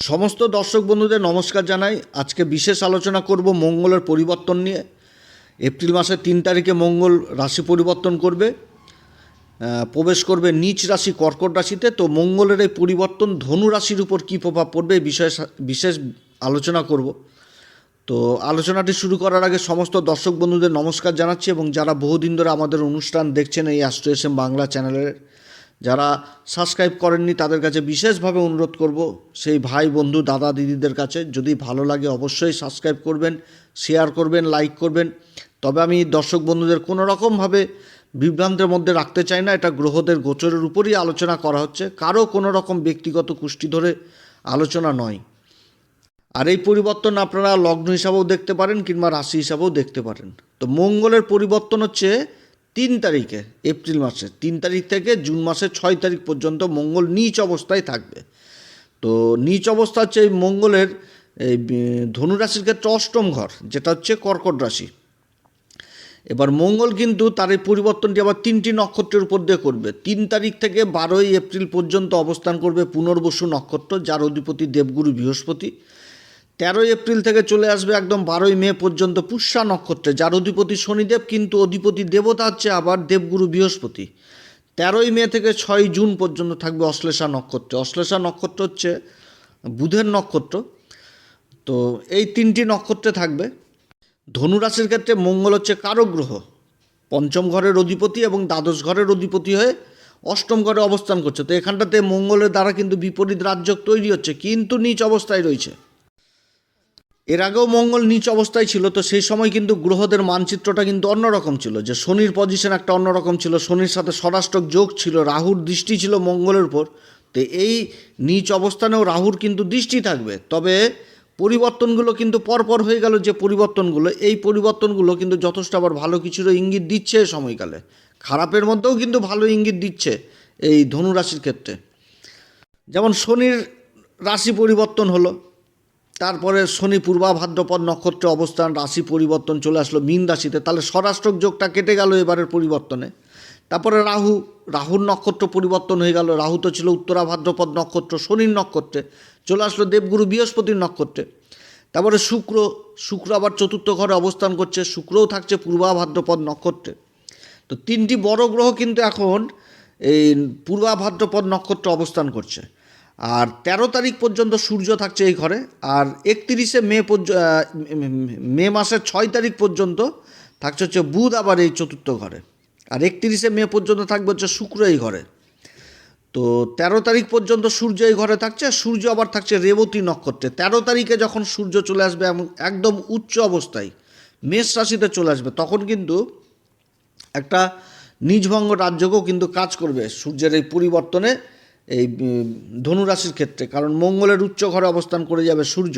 সমস্ত দর্শক বন্ধুদের নমস্কার জানাই। আজকে বিশেষ আলোচনা করব মঙ্গলের পরিবর্তন নিয়ে। এপ্রিল মাসের তিন তারিখে মঙ্গল রাশি পরিবর্তন করবে প্রবেশ করবে নিচ রাশি কর্কট রাশিতে। তো মঙ্গলের এই পরিবর্তন ধনু রাশির উপর কী প্রভাব পড়বে এই বিষয়ে বিশেষ আলোচনা করব। তো আলোচনাটি শুরু করার আগে সমস্ত দর্শক বন্ধুদের নমস্কার জানাচ্ছি এবং যারা বহুদিন ধরে আমাদের অনুষ্ঠান দেখছেন এই অ্যাস্ট্রো বাংলা চ্যানেলের যারা সাবস্ক্রাইব করেননি তাদের কাছে বিশেষভাবে অনুরোধ করব, সেই ভাই, বন্ধু, দাদা, দিদিদের কাছে যদি ভালো লাগে অবশ্যই সাবস্ক্রাইব করবেন শেয়ার করবেন লাইক করবেন। তবে আমি দর্শক বন্ধুদের কোনো রকমভাবে বিভ্রান্তের মধ্যে রাখতে চাই না, এটা গ্রহদের গোচরের উপরই আলোচনা করা হচ্ছে, কারও কোনো রকম ব্যক্তিগত কুষ্টি ধরে আলোচনা নয়। আর এই পরিবর্তন আপনারা লগ্ন হিসাবেও দেখতে পারেন কিংবা রাশি হিসাবেও দেখতে পারেন। তো মঙ্গলের পরিবর্তন হচ্ছে তিন তারিখে, এপ্রিল মাসে, তিন তারিখ থেকে জুন মাসের ছয় তারিখ পর্যন্ত মঙ্গল নিচ অবস্থায় থাকবে। তো নিচ অবস্থা হচ্ছে এই মঙ্গলের এই ধনুরাশির ক্ষেত্রে অষ্টম ঘর, যেটা হচ্ছে কর্কট রাশি। এবার মঙ্গল কিন্তু তার এই পরিবর্তনটি আবার তিনটি নক্ষত্রের উপর দিয়ে করবে। তিন তারিখ থেকে বারোই এপ্রিল পর্যন্ত অবস্থান করবে পুনর্বসু নক্ষত্র, যার অধিপতি দেবগুরু বৃহস্পতি। তেরোই এপ্রিল থেকে চলে আসবে একদম বারোই মে পর্যন্ত পুষ্যা নক্ষত্রে। যার অধিপতি শনিদেব, কিন্তু অধিপতি দেবতা হচ্ছে আবার দেবগুরু বৃহস্পতি। তেরোই মে থেকে ছয় জুন পর্যন্ত থাকবে অশ্লেষা নক্ষত্রে। অশ্লেষা নক্ষত্র হচ্ছে বুধের নক্ষত্র। তো এই তিনটি নক্ষত্রে থাকবে। ধনুরাশির ক্ষেত্রে মঙ্গল হচ্ছে কারক গ্রহ। পঞ্চম ঘরের অধিপতি এবং দ্বাদশ ঘরের অধিপতি হয়ে অষ্টম ঘরে অবস্থান করছে। তো এখানটাতে মঙ্গলের দ্বারা কিন্তু বিপরীত রাজ্য তৈরি হচ্ছে, কিন্তু নিচ অবস্থায় রয়েছে। এর আগেও মঙ্গল নিচ অবস্থায় ছিল, তো সেই সময় কিন্তু গ্রহদের মানচিত্রটা কিন্তু অন্যরকম ছিল। যে শনির পজিশন একটা অন্যরকম ছিল, শনির সাথে ষড়াষ্টক যোগ ছিল, রাহুর দৃষ্টি ছিল মঙ্গলের উপর। তো এই নিচ অবস্থানেও রাহুর কিন্তু দৃষ্টি থাকবে। তবে পরিবর্তনগুলো কিন্তু পরপর হয়ে গেল যে পরিবর্তনগুলো, এই পরিবর্তনগুলো কিন্তু যথেষ্ট আবার ভালো কিছুরও ইঙ্গিত দিচ্ছে সময়কালে। খারাপের মধ্যেও কিন্তু ভালো ইঙ্গিত দিচ্ছে এই ধনুরাশির ক্ষেত্রে। যেমন শনির রাশি পরিবর্তন হলো তারপরে শনি পূর্বা ভাদ্রপদ নক্ষত্রে অবস্থান, রাশি পরিবর্তন চলে আসলো, মীন রাশিতে। তাহলে স্বরাষ্ট্রক যোগটা কেটে গেল এবারের পরিবর্তনে। তারপরে রাহু, রাহুর নক্ষত্র পরিবর্তন হয়ে গেল। রাহু তো ছিল উত্তরা ভাদ্রপদ নক্ষত্র, শনির নক্ষত্রে। চলে আসলো দেবগুরু বৃহস্পতির নক্ষত্রে। তারপরে শুক্র শুক্র আবার চতুর্থ ঘরে অবস্থান করছে, শুক্রও থাকছে পূর্বা ভাদ্রপদ নক্ষত্রে। তো তিনটি বড় গ্রহ কিন্তু এখন এই পূর্বা ভাদ্রপদ নক্ষত্র অবস্থান করছে। আর তেরো তারিখ পর্যন্ত সূর্য থাকছে এই ঘরে, আর একত্রিশে মে মে মাসের ছয় তারিখ পর্যন্ত থাকছে হচ্ছে বুধ, আবার এই চতুর্থ ঘরে। আর একত্রিশে মে পর্যন্ত থাকবে হচ্ছে শুক্র এই ঘরে। তো তেরো তারিখ পর্যন্ত সূর্য এই ঘরে থাকছে, সূর্য আবার থাকছে রেবতী নক্ষত্রে। তেরো তারিখে যখন সূর্য চলে আসবে একদম উচ্চ অবস্থায়, মেষ রাশিতে চলে আসবে, তখন কিন্তু একটা নিজভঙ্গ রাজ্যকেও কিন্তু কাজ করবে সূর্যের এই পরিবর্তনে। এই ধনুরাশির ক্ষেত্রে, কারণ মঙ্গলের উচ্চ ঘরে অবস্থান করে যাবে সূর্য।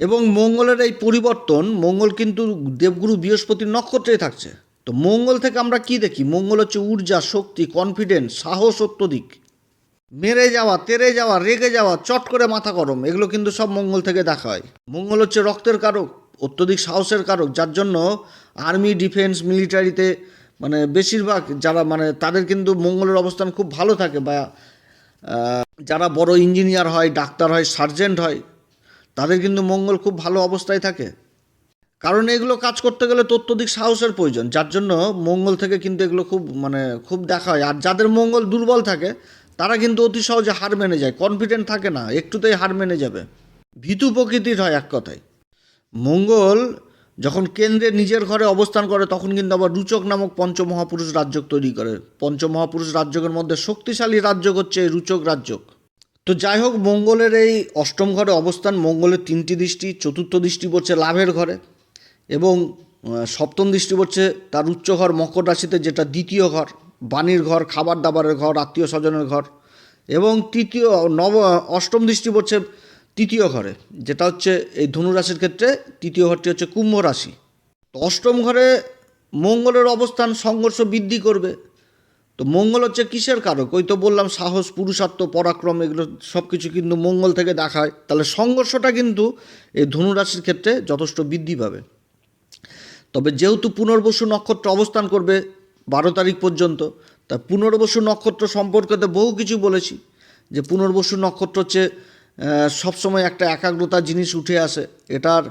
এবং মঙ্গলের এই পরিবর্তন, মঙ্গল কিন্তু দেবগুরু বৃহস্পতির নক্ষত্রেই থাকছে। তো মঙ্গল থেকে আমরা কি দেখি? মঙ্গল হচ্ছে ঊর্জা, শক্তি কনফিডেন্স সাহস অত্যধিক। মেরে যাওয়া, তেরে যাওয়া, রেগে যাওয়া, চট করে মাথা গরম, এগুলো কিন্তু সব মঙ্গল থেকে দেখা হয়। মঙ্গল হচ্ছে রক্তের কারক, অত্যধিক সাহসের কারক, যার জন্য আর্মি ডিফেন্স মিলিটারিতে মানে বেশিরভাগ যারা মানে তাদের কিন্তু মঙ্গলের অবস্থান খুব ভালো থাকে বা যারা বড় ইঞ্জিনিয়ার হয়, ডাক্তার হয়, সার্জেন্ট হয়, তাদের কিন্তু মঙ্গল খুব ভালো অবস্থায় থাকে। কারণ এগুলো কাজ করতে গেলে তো অত্যধিক সাহসের প্রয়োজন, যার জন্য মঙ্গল থেকে কিন্তু এগুলো খুব মানে খুব দেখা হয়। আর যাদের মঙ্গল দুর্বল থাকে, তারা কিন্তু অতি সহজে হার মেনে যায় কনফিডেন্ট থাকে না, একটুতেই হার মেনে যাবে। ভীতু প্রকৃতির হয় এক কথায়। মঙ্গল যখন কেন্দ্রে নিজের ঘরে অবস্থান করে, তখন কিন্তু আবার রুচক নামক পঞ্চমহাপুরুষ রাজ্যক তৈরি করে। পঞ্চমহাপুরুষ রাজ্যকের মধ্যে শক্তিশালী রাজ্যক হচ্ছে রুচক রাজ্যক তো যাই হোক, মঙ্গলের এই অষ্টম ঘরে অবস্থান মঙ্গলের তিনটি দৃষ্টি, চতুর্থ দৃষ্টি পড়ছে লাভের ঘরে এবং সপ্তম দৃষ্টি পড়ছে তার উচ্চ ঘর মকর রাশিতে, যেটা দ্বিতীয় ঘর, বাণীর ঘর, খাবার দাবারের ঘর, আত্মীয় স্বজনের ঘর এবং তৃতীয়, নব, অষ্টম দৃষ্টি পড়ছে তৃতীয় ঘরে, যেটা হচ্ছে এই ধনুরাশির ক্ষেত্রে তৃতীয় ঘরটি হচ্ছে কুম্ভ রাশি। তো অষ্টম ঘরে মঙ্গলের অবস্থান সংঘর্ষ বৃদ্ধি করবে। তো মঙ্গল হচ্ছে কিসের কারক? ওই তো বললাম, সাহস, পুরুষার্থ, পরাক্রম, এগুলো সব কিছু কিন্তু মঙ্গল থেকে দেখায়। তাহলে সংঘর্ষটা কিন্তু এই ধনুরাশির ক্ষেত্রে যথেষ্ট বৃদ্ধি পাবে। তবে যেহেতু পুনর্বসু নক্ষত্র অবস্থান করবে বারো তারিখ পর্যন্ত, তা পুনর্বসু নক্ষত্র সম্পর্কে তো বহু কিছু বলেছি। যে পুনর্বসু নক্ষত্র হচ্ছে সবসময় একটা একাগ্রতা জিনিস উঠে আসে। এটার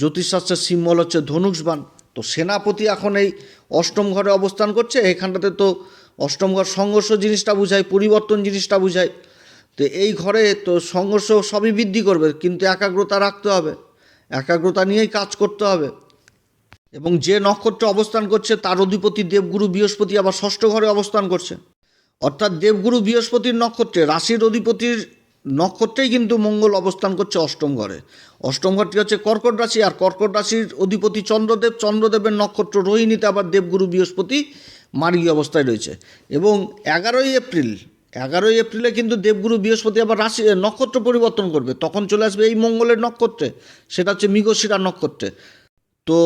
জ্যোতিষশাস্ত্রের সিম্বল হচ্ছে ধনুষবান তো সেনাপতি এখন এই অষ্টম ঘরে অবস্থান করছে, এখানটাতে তো অষ্টম ঘর সংঘর্ষ জিনিসটা বোঝায়, পরিবর্তন জিনিসটা বোঝায়। তো এই ঘরে তো সংঘর্ষ সবই বৃদ্ধি করবে, কিন্তু একাগ্রতা রাখতে হবে। একাগ্রতা নিয়েই কাজ করতে হবে। এবং যে নক্ষত্রে অবস্থান করছে, তার অধিপতি দেবগুরু বৃহস্পতি আবার ষষ্ঠ ঘরে অবস্থান করছে। অর্থাৎ দেবগুরু বৃহস্পতির নক্ষত্রে রাশির অধিপতির নক্ষত্রেই কিন্তু মঙ্গল অবস্থান করছে অষ্টম ঘরে। অষ্টম ঘরটি হচ্ছে কর্কট রাশি, আর কর্কট রাশির অধিপতি চন্দ্রদেব। চন্দ্রদেবের নক্ষত্র রোহিণীতে আবার দেবগুরু, বৃহস্পতি মার্গী অবস্থায় রয়েছে। এবং এগারোই এপ্রিল, এগারোই এপ্রিলে কিন্তু দেবগুরু, বৃহস্পতি আবার রাশি নক্ষত্র পরিবর্তন করবে। তখন চলে আসবে এই মঙ্গলের নক্ষত্রে, সেটা হচ্ছে মৃগশিরা নক্ষত্রে। তো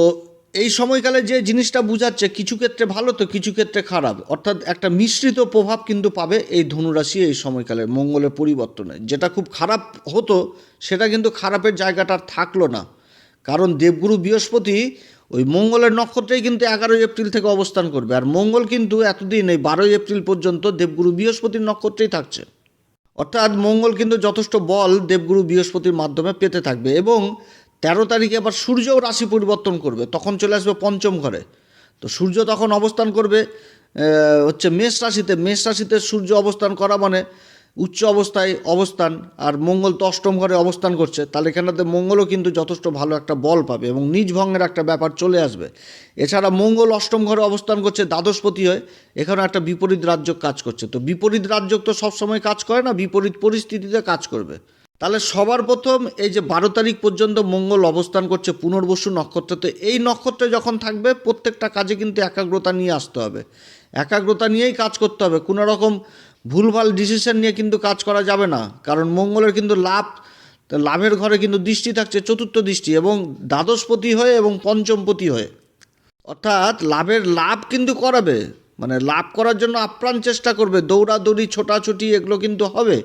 এই সময়কালে যে জিনিসটা বোঝাচ্ছে, কিছু ক্ষেত্রে ভালো তো কিছু ক্ষেত্রে খারাপ। অর্থাৎ একটা মিশ্রিত প্রভাব কিন্তু পাবে এই ধনুরাশি এই সময়কালে মঙ্গলের পরিবর্তনে। যেটা খুব খারাপ হতো, সেটা কিন্তু খারাপের জায়গাটা থাকল না। কারণ দেবগুরু বৃহস্পতি ওই মঙ্গলের নক্ষত্রেই কিন্তু এগারোই এপ্রিল থেকে অবস্থান করবে। আর মঙ্গল কিন্তু এতদিন, এই বারোই এপ্রিল পর্যন্ত দেবগুরু বৃহস্পতির নক্ষত্রেই থাকছে। অর্থাৎ মঙ্গল কিন্তু যথেষ্ট বল দেবগুরু বৃহস্পতির মাধ্যমে পেতে থাকবে এবং তেরো তারিখে আবার সূর্যও রাশি পরিবর্তন করবে, তখন চলে আসবে পঞ্চম ঘরে। তো সূর্য তখন অবস্থান করবে হচ্ছে মেষ রাশিতে। মেষ রাশিতে সূর্য অবস্থান করা মানে উচ্চ অবস্থায় অবস্থান, আর মঙ্গল তো অষ্টম ঘরে অবস্থান করছে। তাহলে এখানেতে মঙ্গলও কিন্তু যথেষ্ট ভালো একটা বল পাবে এবং নিজ ভঙ্গের একটা ব্যাপার চলে আসবে। এছাড়া মঙ্গল অষ্টম ঘরে অবস্থান করছে দ্বাদশপতি হয়ে এখানে একটা বিপরীত রাজ্য কাজ করছে। তো বিপরীত রাজ্য তো সবসময় কাজ করে না, বিপরীত পরিস্থিতিতে কাজ করবে। তাহলে সবার প্রথম এই যে বারো তারিখ পর্যন্ত মঙ্গল অবস্থান করছে পুনর্বসু নক্ষত্র, তো এই নক্ষত্রে যখন থাকবে প্রত্যেকটা কাজে কিন্তু একাগ্রতা নিয়ে আসতে হবে। একাগ্রতা নিয়েই কাজ করতে হবে। কোনো রকম ভুলভাল ডিসিশন নিয়ে কিন্তু কাজ করা যাবে না। কারণ মঙ্গলের কিন্তু লাভ লাভের ঘরে কিন্তু দৃষ্টি থাকছে চতুর্থ দৃষ্টি এবং দ্বাদশপতি হয়ে এবং পঞ্চমপতি হয়ে। অর্থাৎ লাভের লাভ কিন্তু করাবে। মানে লাভ করার জন্য আপ্রাণ চেষ্টা করবে। দৌড়াদৌড়ি, ছোটাছুটি এগুলো কিন্তু হবে।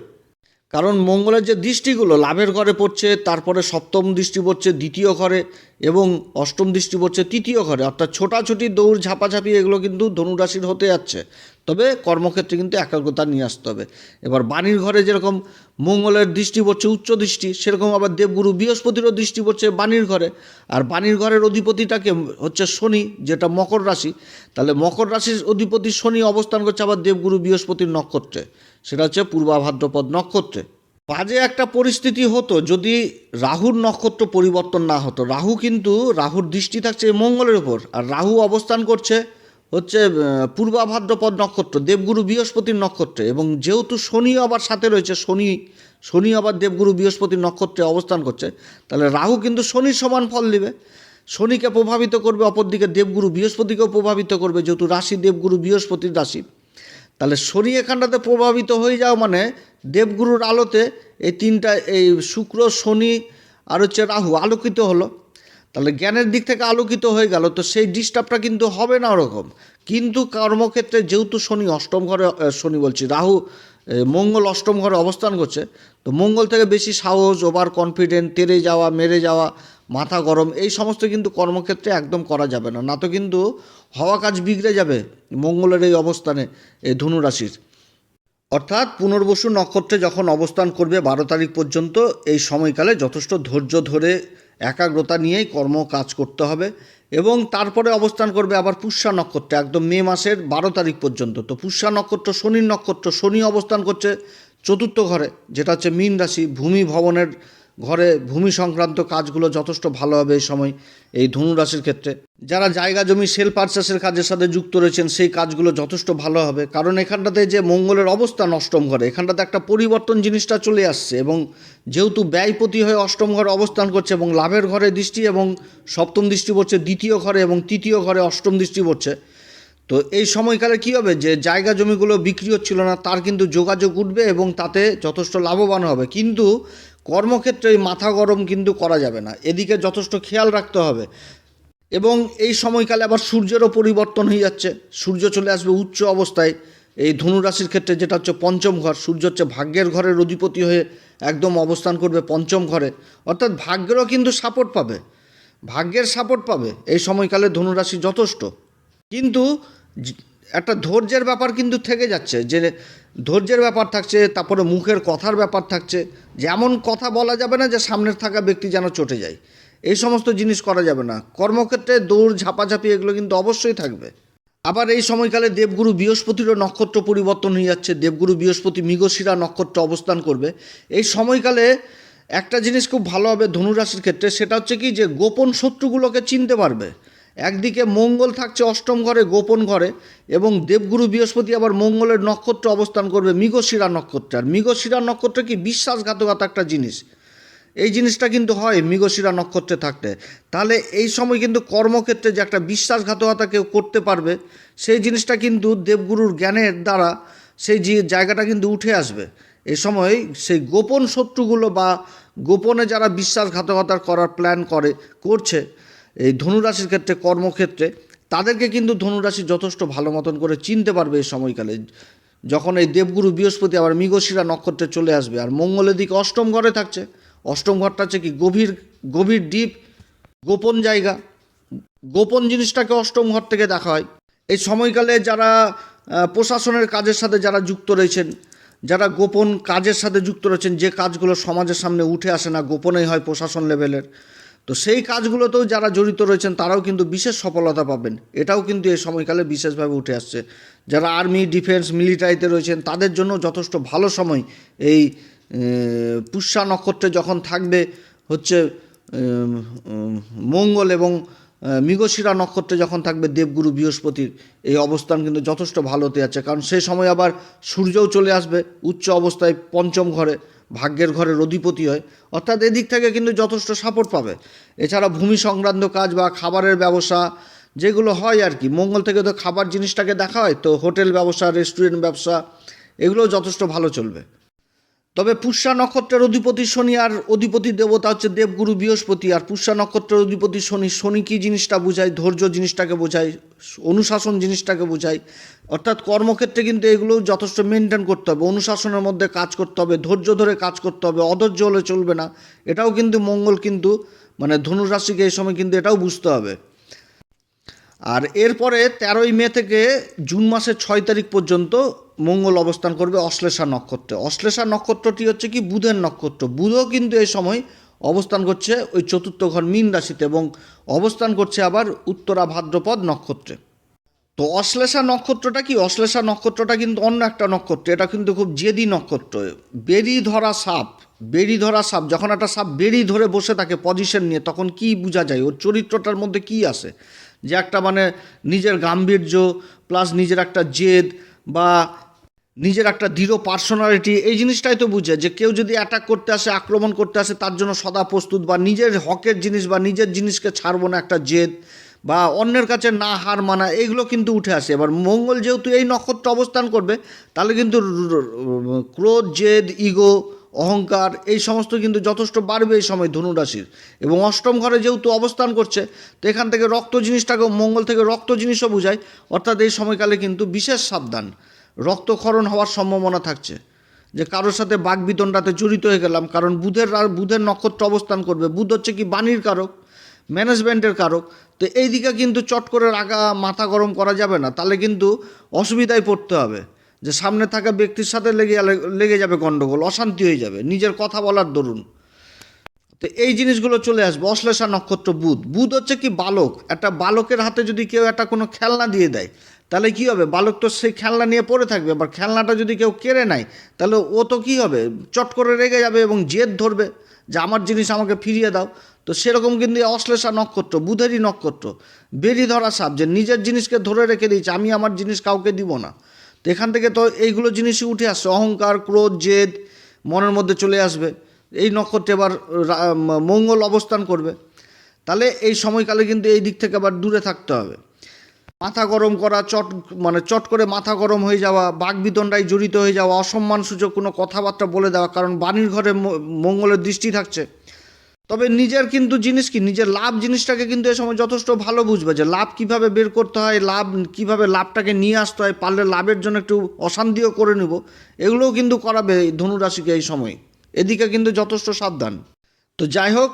কারণ মঙ্গলের যে দৃষ্টিগুলো, লাভের ঘরে পড়ছে, তারপরে সপ্তম দৃষ্টি পড়ছে, দ্বিতীয় ঘরে, এবং অষ্টম দৃষ্টি পড়ছে তৃতীয় ঘরে। অর্থাৎ ছোটাছুটি, দৌড়, ঝাপাঝাপি, এগুলো কিন্তু ধনুরাশির হতে যাচ্ছে। তবে কর্মক্ষেত্রে কিন্তু একাগ্রতা নিয়ে আসতে হবে। এবার বাণীর ঘরে যেরকম মঙ্গলের দৃষ্টি পড়ছে, উচ্চ দৃষ্টি, সেরকম আবার দেবগুরু বৃহস্পতিরও দৃষ্টি পড়ছে বাণীর ঘরে। আর বাণীর ঘরের অধিপতিটাকে হচ্ছে শনি, যেটা মকর রাশি। তাহলে মকর রাশির অধিপতি শনি অবস্থান করছে আবার দেবগুরু বৃহস্পতির নক্ষত্রে। সেটা হচ্ছে পূর্বাভাদ্রপদ নক্ষত্রে। বাজে একটা পরিস্থিতি হতো যদি রাহুর নক্ষত্র পরিবর্তন না হতো। রাহু কিন্তু, রাহুর দৃষ্টি থাকছে মঙ্গলের উপর। আর রাহু অবস্থান করছে হচ্ছে পূর্বাভাদ্রপদ নক্ষত্র, দেবগুরু বৃহস্পতির নক্ষত্রে। এবং যেহেতু শনি আবার সাথে রয়েছে, শনি শনি আবার দেবগুরু বৃহস্পতির নক্ষত্রে অবস্থান করছে, তাহলে রাহু কিন্তু শনির সমান ফল দিবে শনিকে প্রভাবিত করবে, অপরদিকে দেবগুরু বৃহস্পতিকেও প্রভাবিত করবে, যেহেতু রাশি দেবগুরু বৃহস্পতির রাশি। তাহলে শনি এখানটাতে প্রভাবিত হয়ে যাও মানে দেবগুরুর আলোতে এই তিনটা, এই শুক্র, শনি আর হচ্ছে রাহু আলোকিত হলো। তাহলে জ্ঞানের দিক থেকে আলোকিত হয়ে গেল, তো সেই ডিস্টার্বটা কিন্তু হবে না ওরকম। কিন্তু কর্মক্ষেত্রে যেহেতু শনি অষ্টম ঘরে শনি বলছি, রাহু মঙ্গল অষ্টম ঘরে অবস্থান করছে, তো মঙ্গল থেকে বেশি সাহস ওভার কনফিডেন্ট তেরে যাওয়া, মেরে যাওয়া মাথা গরম, এই সমস্ত কিন্তু কর্মক্ষেত্রে একদম করা যাবে না। না তো কিন্তু হওয়া কাজ বিগড়ে যাবে মঙ্গলের এই অবস্থানে, এই ধনুরাশির অর্থাৎ পুনর্বসু নক্ষত্রে যখন অবস্থান করবে বারো তারিখ পর্যন্ত, এই সময়কালে যথেষ্ট ধৈর্য ধরে একাগ্রতা নিয়েই কর্ম কাজ করতে হবে এবং তারপরে অবস্থান করবে আবার পুষ্যা নক্ষত্রে, একদম মে মাসের বারো তারিখ পর্যন্ত। তো পুষ্যা নক্ষত্র, শনির নক্ষত্র, শনি অবস্থান করছে চতুর্থ ঘরে, যেটা হচ্ছে মীন রাশি, ভূমি ভবনের ঘরে ভূমি সংক্রান্ত কাজগুলো যথেষ্ট ভালো হবে এই সময় এই ধনু রাশির ক্ষেত্রে। যারা জায়গা জমি সেল পার্চেসের কাজের সাথে যুক্ত রয়েছেন, সেই কাজগুলো যথেষ্ট ভালো হবে। কারণ এখানটাতে যে মঙ্গলের অবস্থান অষ্টম ঘরে, এখানটাতে একটা পরিবর্তন জিনিসটা চলে আসছে এবং যেহেতু ব্যয়পতি হয়ে অষ্টম ঘরে অবস্থান করছে এবং লাভের ঘরে দৃষ্টি এবং সপ্তম দৃষ্টি পড়ছে, দ্বিতীয় ঘরে এবং তৃতীয় ঘরে অষ্টম দৃষ্টি পড়ছে। তো এই সময়কালে কী হবে যে জায়গা জমিগুলো বিক্রি হচ্ছিল না, তার কিন্তু যোগাযোগ উঠবে এবং তাতে যথেষ্ট লাভবান হবে। কিন্তু কর্মক্ষেত্রে মাথা গরম কিন্তু করা যাবে না। এদিকে যথেষ্ট খেয়াল রাখতে হবে। এবং এই সময়কালে আবার সূর্যেরও পরিবর্তন হয়ে যাচ্ছে। সূর্য চলে আসবে উচ্চ অবস্থায়। এই ধনুরাশির ক্ষেত্রে যেটা হচ্ছে পঞ্চম ঘর, সূর্য হচ্ছে ভাগ্যের ঘরের অধিপতি হয়ে একদম অবস্থান করবে পঞ্চম ঘরে। অর্থাৎ ভাগ্যেরও কিন্তু সাপোর্ট পাবে। ভাগ্যের সাপোর্ট পাবে। এই সময়কালে ধনুরাশি যথেষ্ট। কিন্তু একটা ধৈর্যের ব্যাপার কিন্তু থেকে যাচ্ছে যে ধৈর্যের ব্যাপার থাকছে, তারপরে মুখের কথার ব্যাপার থাকছে। যেমন কথা বলা যাবে না যে সামনের থাকা ব্যক্তি যেন চটে যায়। এই সমস্ত জিনিস করা যাবে না। কর্মক্ষেত্রে দৌড়, ঝাপাঝাপি এগুলো কিন্তু অবশ্যই থাকবে। আবার এই সময়কালে দেবগুরু বৃহস্পতিরও নক্ষত্র পরিবর্তন হয়ে যাচ্ছে। দেবগুরু বৃহস্পতি মৃগশিরা নক্ষত্র অবস্থান করবে। এই সময়কালে একটা জিনিস খুব ভালো হবে ধনুরাশির ক্ষেত্রে, সেটা হচ্ছে কি যে গোপন শত্রুগুলোকে চিনতে পারবে। একদিকে মঙ্গল থাকছে অষ্টম ঘরে, গোপন ঘরে, এবং দেবগুরু বৃহস্পতি আবার মঙ্গলের নক্ষত্র অবস্থান করবে মৃগশিরা নক্ষত্রে। আর মৃগশিরা নক্ষত্র কি? বিশ্বাসঘাতকতা একটা জিনিস। এই জিনিসটা কিন্তু হয় মৃগশিরা নক্ষত্রে থাকতে। তাহলে এই সময় কিন্তু কর্মক্ষেত্রে যে একটা বিশ্বাসঘাতকতা কেউ করতে পারবে, সেই জিনিসটা কিন্তু দেবগুরুর জ্ঞানের দ্বারা সেই যে জায়গাটা কিন্তু উঠে আসবে। এই সময় সেই গোপন শত্রুগুলো বা গোপনে যারা বিশ্বাসঘাতকতা করার প্ল্যান করে, করছে এই ধনুরাশির ক্ষেত্রে, কর্মক্ষেত্রে, তাদেরকে কিন্তু ধনুরাশি যথেষ্ট ভালো মতন করে চিনতে পারবে এই সময়কালে। যখন এই দেবগুরু বৃহস্পতি আবার মৃগশিরা নক্ষত্রে চলে আসবে, আর মঙ্গলের দিকে অষ্টম ঘরে থাকছে। অষ্টম ঘরটা হচ্ছে কি গভীর গভীর ডিপ গোপন জায়গা। গোপন জিনিসটাকে অষ্টম ঘর থেকে দেখা হয়। এই সময়কালে যারা প্রশাসনের কাজের সাথে যারা যুক্ত রয়েছেন, যারা গোপন কাজের সাথে যুক্ত রয়েছেন, যে কাজগুলো সমাজের সামনে উঠে আসে না, গোপনেই হয় প্রশাসন লেভেলের তো সেই কাজগুলোতেও যারা জড়িত রয়েছেন, তারাও কিন্তু বিশেষ সফলতা পাবেন। এটাও কিন্তু এই সময়কালে বিশেষভাবে উঠে আসছে। যারা আর্মি, ডিফেন্স, মিলিটারিতে রয়েছেন, তাদের জন্য যথেষ্ট ভালো সময় এই পুষ্যা নক্ষত্রে যখন থাকবে, হচ্ছে মঙ্গল এবং মৃগশিরা নক্ষত্রে যখন থাকবে, দেবগুরু বৃহস্পতির, এই অবস্থান কিন্তু যথেষ্ট ভালো হতে যাচ্ছে কারণ সেই সময় আবার সূর্যও চলে আসবে, উচ্চ অবস্থায় পঞ্চম ঘরে। ভাগ্যের ঘরের অধিপতি হয়। অর্থাৎ এদিক থেকে কিন্তু যথেষ্ট সাপোর্ট পাবে। এছাড়া ভূমি সংক্রান্ত কাজ বা খাবারের ব্যবসা যেগুলো হয় আর কি, মঙ্গল থেকে তো খাবার জিনিসটাকে দেখা হয়, তো হোটেল ব্যবসা রেস্টুরেন্ট ব্যবসা, এগুলোও যথেষ্ট ভালো চলবে। তবে পুষ্যা নক্ষত্রের অধিপতি শনি আর অধিপতি দেবতা হচ্ছে দেবগুরু বৃহস্পতি। আর পুষ্যা নক্ষত্রের অধিপতি শনি শনি কী জিনিসটা বোঝায়? ধৈর্য জিনিসটাকে বোঝায়, অনুশাসন জিনিসটাকে বোঝায়। অর্থাৎ কর্মক্ষেত্রে কিন্তু এগুলো যথেষ্ট মেনটেন করতে হবে। অনুশাসনের মধ্যে কাজ করতে হবে, ধৈর্য ধরে কাজ করতে হবে, অধৈর্য হলে চলবে না। এটাও কিন্তু মঙ্গল কিন্তু মানে ধনুরাশিকে এই সময় কিন্তু এটাও বুঝতে হবে। আর এরপরে তেরোই মে থেকে জুন মাসের ছয় তারিখ পর্যন্ত মঙ্গল অবস্থান করবে অশ্লেষা নক্ষত্রে। অশ্লেষা নক্ষত্রটি হচ্ছে কি? বুধের নক্ষত্র। বুধও কিন্তু এই সময় অবস্থান করছে ওই চতুর্থ ঘর মীন রাশিতে এবং অবস্থান করছে আবার উত্তরা ভাদ্রপদ নক্ষত্রে। তো অশ্লেষা নক্ষত্রটা কি? অশ্লেষা নক্ষত্রটা কিন্তু অন্য একটা নক্ষত্র। এটা কিন্তু খুব জেদি নক্ষত্র। বেরি ধরা সাপ। বেরি ধরা সাপ, যখন একটা সাপ বেরি ধরে বসে থাকে পজিশন নিয়ে, তখন কি বোঝা যায়? ওর চরিত্রটার মধ্যে কি আসে যে একটা মানে নিজের গাম্ভীর্য প্লাস নিজের একটা জেদ বা নিজের একটা দৃঢ় পার্সোনালিটি এই জিনিসটাই তো বুঝে যে কেউ যদি অ্যাটাক করতে আসে, আক্রমণ করতে আসে, তার জন্য সদা প্রস্তুত বা নিজের হকের জিনিস বা নিজের জিনিসকে ছাড়বো না একটা জেদ বা অন্যের কাছে না হার মানা এগুলো কিন্তু উঠে আসে। এবার মঙ্গল যেহেতু এই নক্ষত্র অবস্থান করবে, তাহলে কিন্তু ক্রোধ, জেদ ইগো অহংকার, এই সমস্ত কিন্তু যথেষ্ট বাড়বে এই সময় ধনুরাশির এবং অষ্টম ঘরে যেহেতু অবস্থান করছে, তো এখান থেকে রক্ত জিনিসটাকে মঙ্গল থেকে রক্ত জিনিসও বোঝায়। অর্থাৎ এই সময়কালে কিন্তু বিশেষ সাবধান। রক্তক্ষরণ হওয়ার সম্ভাবনা থাকছে। যে কারোর সাথে বাঘ বিতণ্ডাতে জড়িত হয়ে গেলাম, কারণ বুধের বুধের নক্ষত্র অবস্থান করবে। বুধ হচ্ছে কি বাণীর কারক, ম্যানেজমেন্টের কারক। তো এই দিকে কিন্তু চট করে রাগা মাথা গরম করা যাবে না। তাহলে কিন্তু অসুবিধায় পড়তে হবে। যে সামনে থাকা ব্যক্তির সাথে লেগে লেগে যাবে গণ্ডগোল অশান্তি হয়ে যাবে। নিজের কথা বলার দরুন। তো এই জিনিসগুলো চলে আসবে। অশ্লেষা নক্ষত্র বুধ। বুধ হচ্ছে কি বালক। একটা বালকের হাতে যদি কেউ একটা কোনো খেলনা দিয়ে দেয়, তাহলে কি হবে? বালক তো সেই খেলনা নিয়ে পড়ে থাকবে। আবার খেলনাটা যদি কেউ কেড়ে নেয়, তাহলে ও তো কি হবে? চট করে রেগে যাবে এবং জেদ ধরবে যে আমার জিনিস আমাকে ফিরিয়ে দাও। তো সেরকম কিন্তু অশ্লেষা নক্ষত্র, বুধেরই নক্ষত্র। বেরি ধরা সাপ যে নিজের জিনিসকে ধরে রেখে দিয়েছে, আমি আমার জিনিস কাউকে দিব না। তো এখান থেকে তো এইগুলো জিনিসই উঠে আসছে। অহংকার, ক্রোধ, জেদ মনের মধ্যে চলে আসবে। এই নক্ষত্রে এবার মঙ্গল অবস্থান করবে। তাহলে এই সময়কালে কিন্তু এই দিক থেকে আবার দূরে থাকতে হবে। মাথা গরম করা, চট মানে চট করে মাথা গরম হয়ে যাওয়া বাঘ বিতণ্ডায় জড়িত হয়ে যাওয়া, অসম্মানসূচক কোনো কথাবার্তা বলে দেওয়া, কারণ বাণীর ঘরে মঙ্গলের দৃষ্টি থাকছে। তবে নিজের কিন্তু জিনিস কি? নিজের লাভ জিনিসটাকে কিন্তু এ সময় যথেষ্ট ভালো বুঝবে যে লাভ কীভাবে বের করতে হয়, লাভ কীভাবে লাভটাকে নিয়ে আসতে হয়, পারলে লাভের জন্য একটু অশান্তিও করে নেব। এগুলোও কিন্তু করাবে ধনুরাশিকে এই সময়। এদিকে কিন্তু যথেষ্ট সাবধান। তো যাই হোক,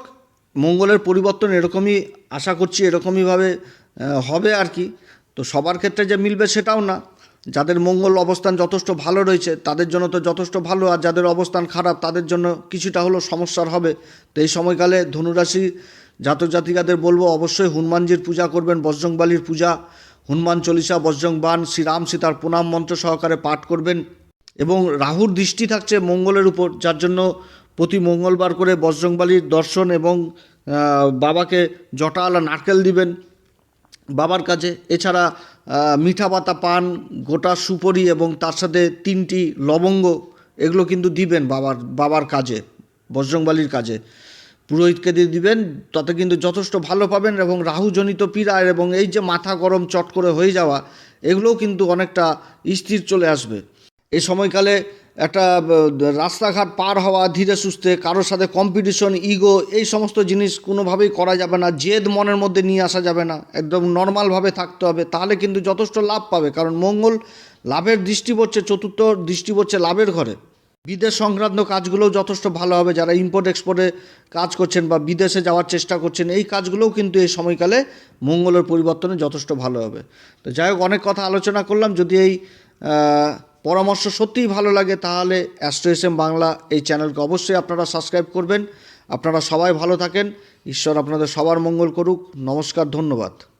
মঙ্গলের পরিবর্তন এরকমই আশা করছি এরকমইভাবে হবে আর কি। তো সবার ক্ষেত্রে যে মিলবে সেটাও না। যাদের মঙ্গল অবস্থান যথেষ্ট ভালো রয়েছে, তাদের জন্য তো যথেষ্ট ভালো, আর যাদের অবস্থান খারাপ, তাদের জন্য কিছুটা হলেও সমস্যার হবে। তো এই সময়কালে ধনুরাশি জাতক জাতিকাদের বলব, অবশ্যই হনুমানজির পূজা করবেন, বজরংবালির পূজা, হনুমান চল্লিশা বজরং বান শ্রীরাম সীতার প্রণাম মন্ত্র সহকারে পাঠ করবেন। এবং রাহুর দৃষ্টি থাকছে মঙ্গলের উপর, যার জন্য প্রতি মঙ্গলবার করে বজরংবালির দর্শন এবং বাবাকে জটাওয়ালা নারকেল দিবেন বাবার কাছে। এছাড়া মিঠা পাতা পান, গোটা সুপরি এবং তার সাথে তিনটি লবঙ্গ, এগুলো কিন্তু দিবেন বাবার বাবার কাজে, বজরংবালির কাজে। পুরোহিতকে দিয়ে দিবেন, তাতে কিন্তু যথেষ্ট ভালো পাবেন এবং রাহুজনিত পীড়ার এবং এই যে মাথা গরম চট করে হয়ে যাওয়া, এগুলোও কিন্তু অনেকটা স্থির চলে আসবে। এই সময়কালে একটা রাস্তাঘাট পার হওয়া, ধীরে সুস্থে, কারোর সাথে কম্পিটিশন ইগো এই সমস্ত জিনিস কোনোভাবেই করা যাবে না, জেদ মনের মধ্যে নিয়ে আসা যাবে না, একদম নর্মালভাবে থাকতে হবে, তাহলে কিন্তু যথেষ্ট লাভ পাবে, কারণ মঙ্গল লাভের দৃষ্টি পড়ছে, চতুর্থ দৃষ্টি পড়ছে লাভের ঘরে। বিদেশ সংক্রান্ত কাজগুলোও যথেষ্ট ভালো হবে, যারা ইম্পোর্ট এক্সপোর্টে কাজ করছেন বা বিদেশে যাওয়ার চেষ্টা করছেন, এই কাজগুলোও কিন্তু এই সময়কালে মঙ্গলের পরিবর্তনে যথেষ্ট ভালো হবে। তো যাই হোক, অনেক কথা আলোচনা করলাম, যদি এই পরামর্শ সত্যিই ভালো লাগে, তাহলে অ্যাস্ট্রো এস এম বাংলা এই চ্যানেলকে অবশ্যই আপনারা সাবস্ক্রাইব করবেন। আপনারা সবাই ভালো থাকেন। ঈশ্বর আপনাদের সবার মঙ্গল করুক। নমস্কার, ধন্যবাদ।